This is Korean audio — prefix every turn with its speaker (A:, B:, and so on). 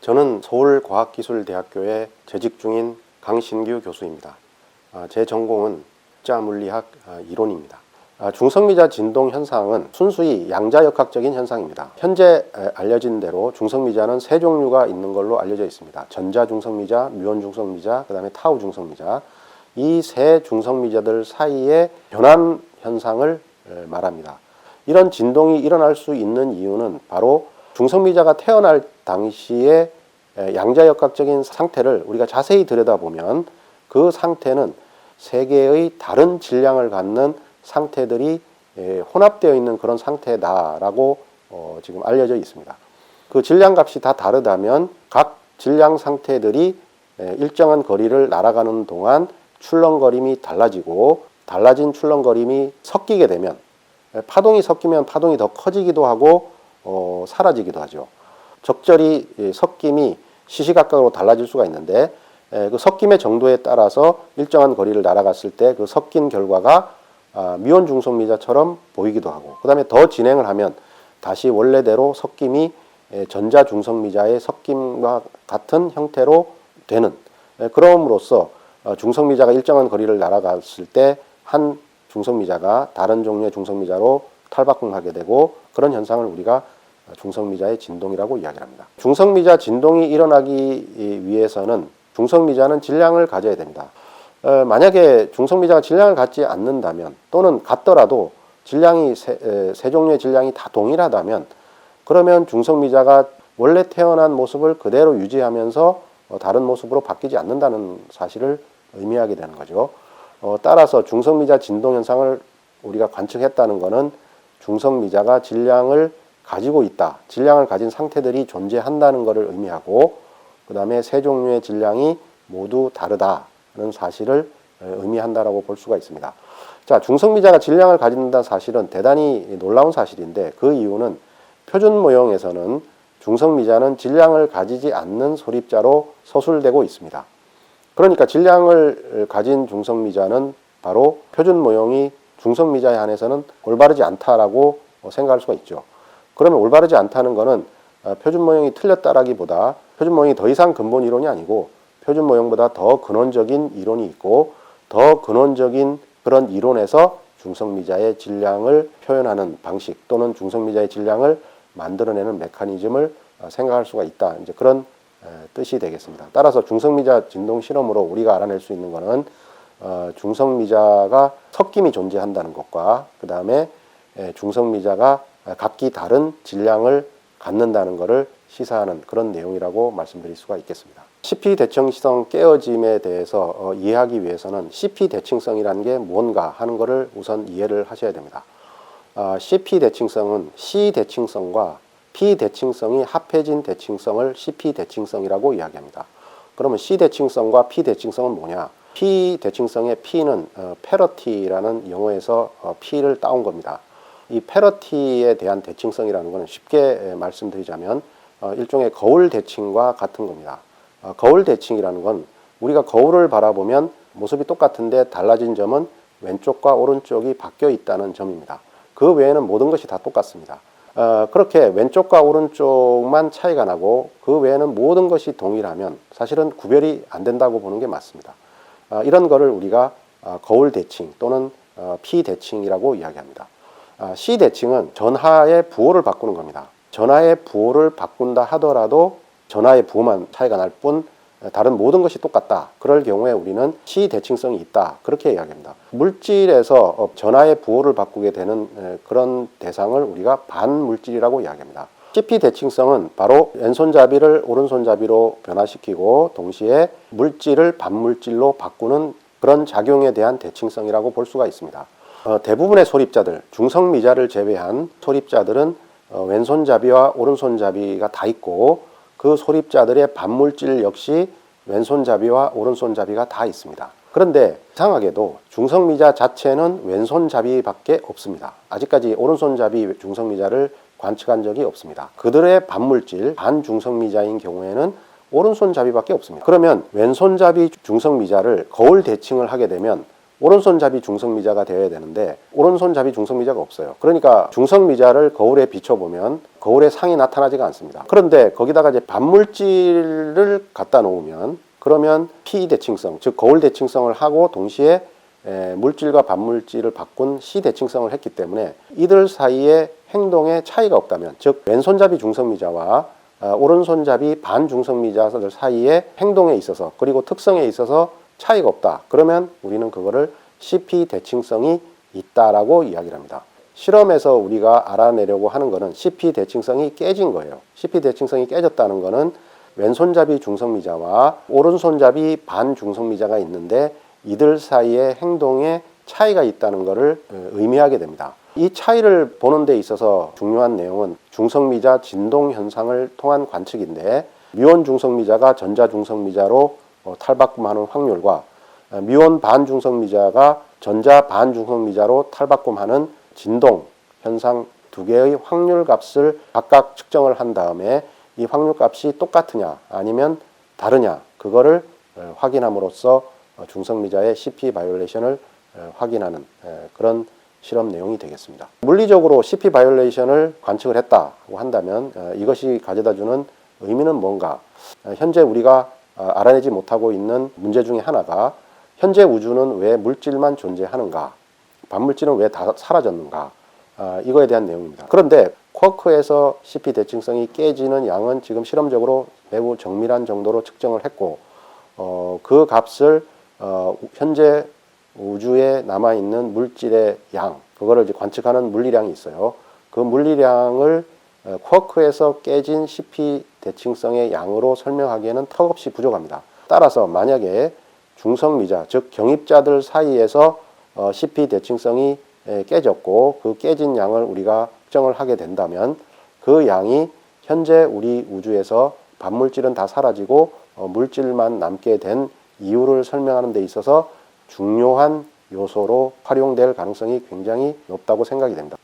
A: 저는 서울과학기술대학교에 재직 중인 강신규 교수입니다. 아, 제 전공은 자 물리학 아, 이론입니다. 아, 중성미자 진동 현상은 순수히 양자역학적인 현상입니다. 현재 에, 알려진 대로 중성미자는 세 종류가 있는 걸로 알려져 있습니다. 전자 중성미자, 뮤온 중성미자, 그 다음에 타우 중성미자. 이 세 중성미자들 사이의 변환 현상을 에, 말합니다. 이런 진동이 일어날 수 있는 이유는 바로 중성미자가 태어날 당시에 에, 양자역학적인 상태를 우리가 자세히 들여다보면 그 상태는 세 개의 다른 질량을 갖는 상태들이 에, 혼합되어 있는 그런 상태다라고 어, 지금 알려져 있습니다. 그 질량 값이 다 다르다면 각 질량 상태들이 에, 일정한 거리를 날아가는 동안 출렁거림이 달라지고 달라진 출렁거림이 섞이게 되면 에, 파동이 섞이면 파동이 더 커지기도 하고 어, 사라지기도 하죠. 적절히 이 섞임이 시시각각으로 달라질 수가 있는데 에, 그 섞임의 정도에 따라서 일정한 거리를 날아갔을 때 그 섞인 결과가 아, 미온 중성미자처럼 보이기도 하고 그 다음에 더 진행을 하면 다시 원래대로 섞임이 에, 전자 중성미자의 섞임과 같은 형태로 되는 에, 그럼으로써 어, 중성미자가 일정한 거리를 날아갔을 때 한 중성미자가 다른 종류의 중성미자로 탈바꿈하게 되고 그런 현상을 우리가 중성미자의 진동이라고 이야기합니다. 중성미자 진동이 일어나기 위해서는 중성미자는 질량을 가져야 됩니다. 어, 만약에 중성미자가 질량을 갖지 않는다면 또는 같더라도 질량이 세, 에, 세 종류의 질량이 다 동일하다면 그러면 중성미자가 원래 태어난 모습을 그대로 유지하면서 어, 다른 모습으로 바뀌지 않는다는 사실을 의미하게 되는 거죠. 어, 따라서 중성미자 진동 현상을 우리가 관측했다는 것은 중성미자가 질량을 가지고 있다, 질량을 가진 상태들이 존재한다는 것을 의미하고 그 다음에 세 종류의 질량이 모두 다르다는 사실을 의미한다라고 볼 수가 있습니다. 자, 중성미자가 질량을 가진다는 사실은 대단히 놀라운 사실인데 그 이유는 표준 모형에서는 중성미자는 질량을 가지지 않는 소립자로 서술되고 있습니다. 그러니까 질량을 가진 중성미자는 바로 표준 모형이 중성미자에 한해서는 올바르지 않다라고 생각할 수가 있죠. 그러면 올바르지 않다는 것은 어, 표준 모형이 틀렸다라기보다 표준 모형이 더 이상 근본 이론이 아니고 표준 모형보다 더 근원적인 이론이 있고 더 근원적인 그런 이론에서 중성미자의 질량을 표현하는 방식 또는 중성미자의 질량을 만들어내는 메커니즘을 어, 생각할 수가 있다. 이제 그런 뜻이 되겠습니다. 따라서 중성미자 진동 실험으로 우리가 알아낼 수 있는 것은 어, 중성미자가 섞임이 존재한다는 것과 그 다음에 중성미자가 각기 다른 질량을 갖는다는 것을 시사하는 그런 내용이라고 말씀드릴 수가 있겠습니다. CP 대칭성 깨어짐에 대해서 어, 이해하기 위해서는 CP 대칭성이라는 게 뭔가 하는 것을 우선 이해를 하셔야 됩니다. 어, CP 대칭성은 C 대칭성과 P 대칭성이 합해진 대칭성을 CP 대칭성이라고 이야기합니다. 그러면 C 대칭성과 P 대칭성은 뭐냐? P 대칭성의 P는 어, 페러티라는 영어에서 어, P를 따온 겁니다. 이 페러티에 대한 대칭성이라는 것은 쉽게 말씀드리자면 어, 일종의 거울 대칭과 같은 겁니다. 어, 거울 대칭이라는 건 우리가 거울을 바라보면 모습이 똑같은데 달라진 점은 왼쪽과 오른쪽이 바뀌어 있다는 점입니다. 그 외에는 모든 것이 다 똑같습니다. 어, 그렇게 왼쪽과 오른쪽만 차이가 나고 그 외에는 모든 것이 동일하면 사실은 구별이 안 된다고 보는 게 맞습니다. 어, 이런 거를 우리가 어, 거울 대칭 또는 어, 피 대칭이라고 이야기합니다. 아, C 대칭은 전하의 부호를 바꾸는 겁니다. 전하의 부호를 바꾼다 하더라도 전하의 부호만 차이가 날 뿐 다른 모든 것이 똑같다. 그럴 경우에 우리는 C 대칭성이 있다. 그렇게 이야기합니다. 물질에서 어, 전하의 부호를 바꾸게 되는 그런 대상을 우리가 반물질이라고 이야기합니다. CP 대칭성은 바로 왼손잡이를 오른손잡이로 변화시키고 동시에 물질을 반물질로 바꾸는 그런 작용에 대한 대칭성이라고 볼 수가 있습니다. 어, 대부분의 소립자들, 중성미자를 제외한 소립자들은 어, 왼손잡이와 오른손잡이가 다 있고 그 소립자들의 반물질 역시 왼손잡이와 오른손잡이가 다 있습니다. 그런데 이상하게도 중성미자 자체는 왼손잡이밖에 없습니다. 아직까지 오른손잡이 중성미자를 관측한 적이 없습니다. 그들의 반물질, 반중성미자인 경우에는 오른손잡이밖에 없습니다. 그러면 왼손잡이 중성미자를 거울 대칭을 하게 되면 오른손잡이 중성미자가 되어야 되는데 오른손잡이 중성미자가 없어요. 그러니까 중성미자를 거울에 비춰보면 거울에 상이 나타나지가 않습니다. 그런데 거기다가 이제 반물질을 갖다 놓으면 그러면 P 대칭성, 즉 거울 대칭성을 하고 동시에 에, 물질과 반물질을 바꾼 C 대칭성을 했기 때문에 이들 사이에 행동에 차이가 없다면, 즉 왼손잡이 중성미자와 아, 오른손잡이 반중성미자들 사이에 행동에 있어서 그리고 특성에 있어서 차이가 없다. 그러면 우리는 그거를 CP 대칭성이 있다라고 이야기를 합니다. 실험에서 우리가 알아내려고 하는 거는 CP 대칭성이 깨진 거예요. CP 대칭성이 깨졌다는 거는 왼손잡이 중성미자와 오른손잡이 반중성미자가 있는데 이들 사이의 행동에 차이가 있다는 것을 어, 의미하게 됩니다. 이 차이를 보는 데 있어서 중요한 내용은 중성미자 진동 현상을 통한 관측인데 미온 중성미자가 전자 중성미자로 어, 탈바꿈하는 확률과 어, 미온 반중성미자가 전자 반중성미자로 탈바꿈하는 진동 현상 두 개의 확률 값을 각각 측정을 한 다음에 이 확률 값이 똑같으냐 아니면 다르냐 그거를 어, 확인함으로써 어, 중성미자의 CP 바이올레이션을 어, 확인하는 에, 그런 실험 내용이 되겠습니다. 물리적으로 CP 바이올레이션을 관측을 했다고 한다면 어, 이것이 가져다 주는 의미는 뭔가? 어, 현재 우리가 어, 알아내지 못하고 있는 문제 중에 하나가 현재 우주는 왜 물질만 존재하는가? 반물질은 왜 다 사라졌는가? 아, 이거에 대한 내용입니다. 그런데 쿼크에서 CP 대칭성이 깨지는 양은 지금 실험적으로 매우 정밀한 정도로 측정을 했고 어, 그 값을 어, 현재 우주에 남아 있는 물질의 양 그거를 이제 관측하는 물리량이 있어요. 그 물리량을 어, 쿼크에서 깨진 CP 대칭성의 양으로 설명하기에는 턱없이 부족합니다. 따라서 만약에 중성미자 즉 경입자들 사이에서 어, CP 대칭성이 에, 깨졌고 그 깨진 양을 우리가 측정을 하게 된다면 그 양이 현재 우리 우주에서 반물질은 다 사라지고 어, 물질만 남게 된 이유를 설명하는 데 있어서 중요한 요소로 활용될 가능성이 굉장히 높다고 생각이 됩니다.